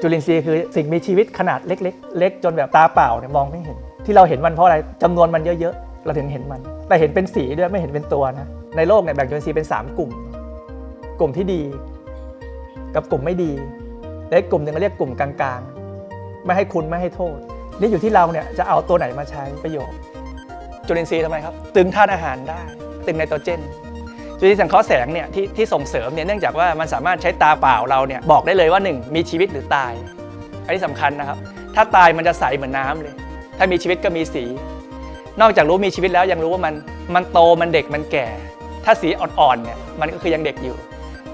จุลินทรีย์คือสิ่งมีชีวิตขนาดเล็ก ๆ เล็กจนแบบตาเปล่าเนี่ยมองไม่เห็น ที่เราเห็นมันเพราะอะไรจำนวนมันเยอะๆ เราถึงเห็นมัน แต่เห็นเป็นสีด้วยไม่เห็นเป็นตัวนะ ในโลกเนี่ยแบ่งจุลินทรีย์เป็น 3 กลุ่ม กลุ่มที่ดี กับกลุ่มไม่ดีและกกลุ่มหนึ่งเราเรียกกลุ่มกลางๆ ไม่ให้คุณไม่ให้โทษ นี่อยู่ที่เราเนี่ยจะเอาตัวไหนมาใช้ประโยชน์จุลินทรีย์ทำไมครับ ตึงธาตุอาหารได้ ตึงไนโตรเจน จุลินทรีย์สังเคราะห์แสงเนี่ยที่ที่ส่งเสริมเนี่ยเนื่องจากว่ามันสามารถใช้ตาเปล่าเราเนี่ยบอกได้เลยว่า 1 มีชีวิตหรือตาย อันนี้สำคัญนะครับ ถ้าตายมันจะใสเหมือนน้ำเลย ถ้ามีชีวิตก็มีสี นอกจากรู้มีชีวิตแล้วยังรู้ว่ามันมันโตมันเด็กมันแก่ ถ้าสีอ่อนๆเนี่ยมันก็คือยังเด็กอยู่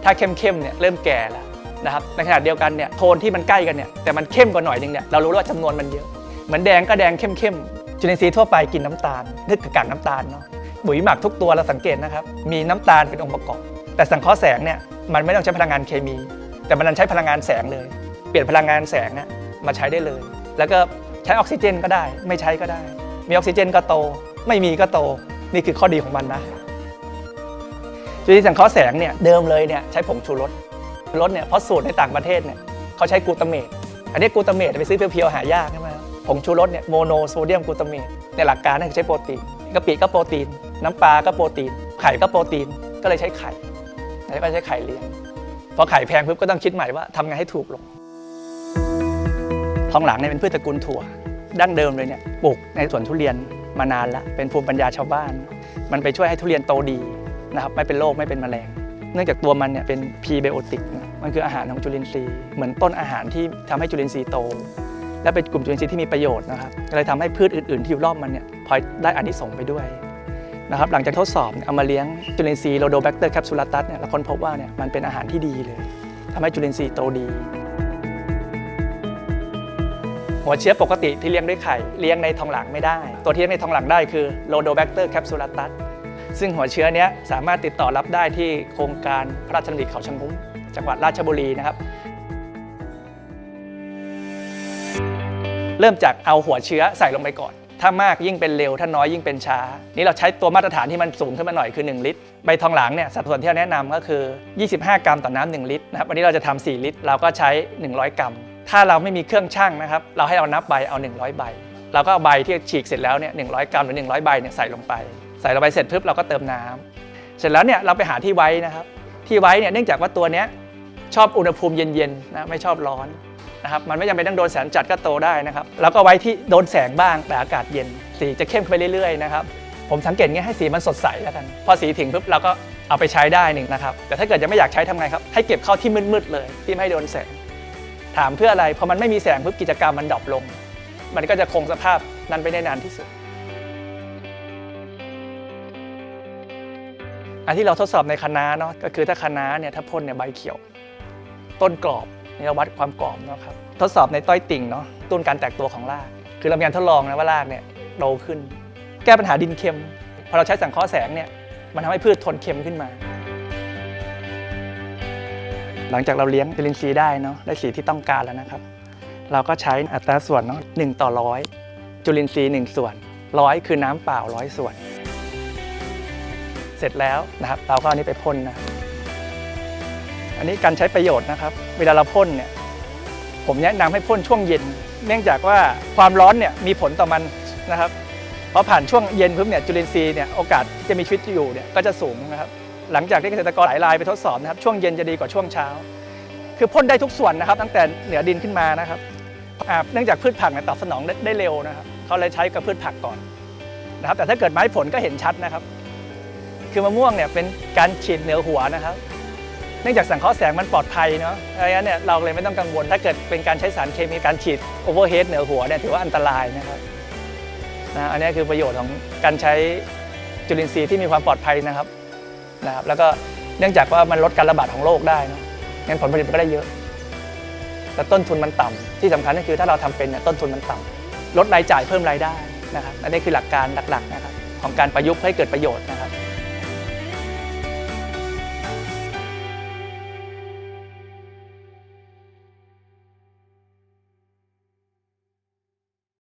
ถ้าเข้มๆเนี่ยเริ่มแก่แล้วนะครับในขณะเดียวกันเนี่ยโทนที่มันใกล้กันเนี่ยแต่มันเข้มกว่าหน่อยนึงเนี่ยเรารู้ว่าจำนวนมันเยอะ เหมือนแดงก็แดงเข้มๆจุลินทรีย์ทั่วไปกินน้ำตาลนึกถึงกากน้ำตาลเนาะ ปุ๋ยหมักทุกตัวเราสังเกตนะครับมีน้ำตาลเป็นองค์ประกอบ แต่สังเคราะห์แสงเนี่ยมันไม่ต้องใช้พลังงานเคมี แต่มันใช้พลังงานแสงเลย เปลี่ยนพลังงานแสงนี่มาใช้ได้เลย แล้วก็ใช้ออกซิเจนก็ได้ ไม่ใช้ก็ได้ มีออกซิเจนก็โต ไม่มีก็โต นี่คือข้อดีของมันนะจุลินทรีย์สังเคราะห์แสงเนี่ยเดิมเลยเนี่ยใช้ผงชูรสรสเนี่ยเพราะสูตรในต่างประเทศเนี่ยเขาใช้กลูตาเมตอันนี้กลูตาเมตไปซื้อเพียวๆหายากใช่ไหมผงชูรสเนี่ยโมโนโซเดียมกลูตาเมตในหลักการนั่นคือใช้โปรตีนกะปิก็โปรตีนน้ำปลาก็โปรตีน ไข่ก็โปรตีนก็เลยใช้ไข่แล้วก็ใช้ไข่เลี้ยงพอไข่แพงปุ๊บก็ต้องคิดใหม่ว่าทำไงให้ถูกลงทองหลางเนี่ยเป็นพืชตระกูลถั่ว ดั้งเดิมเลยเนี่ยปลูกในสวนทุเรียนมานานละเป็นภูมิปัญญาชาวบ้าน มันไปช่วยให้ทุเรียนโตดีนะครับไม่เป็นโรคไม่เป็นแมลง เนื่องจากตัวมันเนี่ยเป็นพีไบโอติกมันคืออาหารของจุลินทรีย์เหมือนต้นอาหารที่ทำให้จุลินทรีย์โต และเป็นกลุ่มจุลินทรีย์ที่มีประโยชน์นะครับก็เลยทำให้พืชอื่นๆ ที่อยู่รอบมันเนี่ยพลอยได้อานิสงส์ไปด้วย นะครับหลังจากทดสอบเอามาเลี้ยงจุลินทรีย์โรโดแบคเตอร์แคปซูลัตัสเนี่ยเราค้นพบว่าเนี่ยมันเป็นอาหารที่ดีเลยทำให้จุลินทรีย์โตดี หัวเชื้อปกติที่เลี้ยงด้วยไข่เลี้ยงในทองหลางไม่ได้ ตัวที่เลี้ยงในทองหลางได้คือ Rhodobacter capsulatus ซึ่งหัวเชื้อนี้สามารถติดต่อรับได้ที่โครงการพระราชดำริเขาชะงุ้มจังหวัดราชบุรีนะครับ เริ่มจากเอาหัวเชื้อใส่ลงไปก่อน ถ้ามากยิ่งเป็นเร็ว ถ้าน้อยยิ่งเป็นช้า นี่เราใช้ตัวมาตรฐานที่มันสูงขึ้นมาหน่อยคือ 1 ลิตร ใบทองหลางเนี่ยสัดส่วนที่เราแนะนำก็คือ 25 กรัมต่อน้ำ1ลิตรนะครับวันนี้เราจะทำ4ลิตร เราก็ใช้ 100 กรัม ถ้าเราไม่มีเครื่องชั่งนะครับ เราให้เรานับใบเอา 100 ใบ เราก็เอาใบที่ฉีกเสร็จแล้วเนี่ย100กรัมหรือ 100 ใบเนี่ยใส่ลงไป ใส่ลงไปเสร็จปุ๊บเราก็เติมน้ำเสร็จแล้วเนี่ยเราไปหาที่ไว้นะครับ ที่ไว้เนี่ยเนื่องจากว่าตัวเนี้ยชอบอุณหภูมิเย็นๆนะไม่ชอบร้อน นะครับมันไม่จำเป็นต้องโดนแสงจัดก็โตได้นะครับแล้วก็ไว้ที่โดนแสงบ้างแต่อากาศเย็น สีจะเข้มขึ้นไปเรื่อยๆนะครับผมสังเกตงี้ให้สีมันสดใสแล้วกันพอสีถึงปุ๊บเราก็เอาไปใช้ได้หนึ่งนะครับแต่ถ้าเกิดยังไม่อยากใช้ทำไงครับให้เก็บเข้าที่มืดๆเลยที่ไม่ให้โดนแสง ถามเพื่ออะไรพอมันไม่มีแสงปุ๊บกิจกรรมมันดรอปลง มันก็จะคงสภาพนั้นไปได้นานที่สุดอันที่เราทดสอบในคณะเนาะก็คือถ้าคณะเนี่ยถ้าพ่นเนี่ยใบเขียว ต้นกรอบ นี่เราวัดความกรอบเนาะครับทดสอบในต้อยติ่งเนาะต้นการแตกตัวของราก คือเรามีการทดลองนะว่ารากเนี่ยโตขึ้น แก้ปัญหาดินเค็มพอเราใช้สังเคราะห์แสงเนี่ยมันทำให้พืชทนเค็มขึ้นมา หลังจากเราเลี้ยงจุลินทรีย์ได้เนาะได้สีที่ต้องการแล้วนะครับ เราก็ใช้อัตราส่วนเนาะหนึ่งต่อร้อยจุลินทรีย์หนึ่งส่วนร้อยคือน้ำเปล่าร้อยส่วน เสร็จแล้วนะครับเราก็อันนี้ไปพ่นนะ อันนี้การใช้ประโยชน์นะครับ เวลาเราพ่นเนี่ยผมแนะนำให้พ่นช่วงเย็น เนื่องจากว่าความร้อนเนี่ยมีผลต่อมันนะครับพอผ่านช่วงเย็นปุ๊บเนี่ยจุลินทรีย์เนี่ยโอกาสจะมีชีวิตอยู่เนี่ยก็จะสูงนะครับ หลังจากที่เกษตรกรหลายรายไปทดสอบนะครับช่วงเย็นจะดีกว่าช่วงเช้า คือพ่นได้ทุกส่วนนะครับ ตั้งแต่เหนือดินขึ้นมานะครับเนื่องจากพืชผักเนี่ยตอบสนองได้ได้เร็วนะครับเขาเลยใช้กับพืชผักก่อนนะครับ แต่ถ้าเกิดไม้ผลก็เห็นชัดนะครับ คือมะม่วงเนี่ยเป็นการฉีดเหนือหัวนะครับ เนื่องจากสังเคราะห์แสงมันปลอดภัยเนาะดังนั้นเนี่ยเราเลยไม่ต้องกังวล ถ้าเกิดเป็นการใช้สารเคมีการฉีดโอเวอร์เฮดเหนือหัวเนี่ยถือว่าอันตรายนะครับนะอันนี้คือประโยชน์ของการใช้จุลินทรีย์ที่มีความปลอดภัยนะครับนะครับแล้วก็เนื่องจากว่ามันลดการระบาดของโรคได้เนาะงั้นผลผลิตมันก็ได้เยอะแต่ต้นทุนมันต่ำที่สำคัญก็คือถ้าเราทำเป็นเนี่ยต้นทุนมันต่ำลดรายจ่ายเพิ่มรายได้นะครับอันนี้คือหลักการหลักๆนะครับของการประยุกต์ให้เกิดประโยชน์นะครับ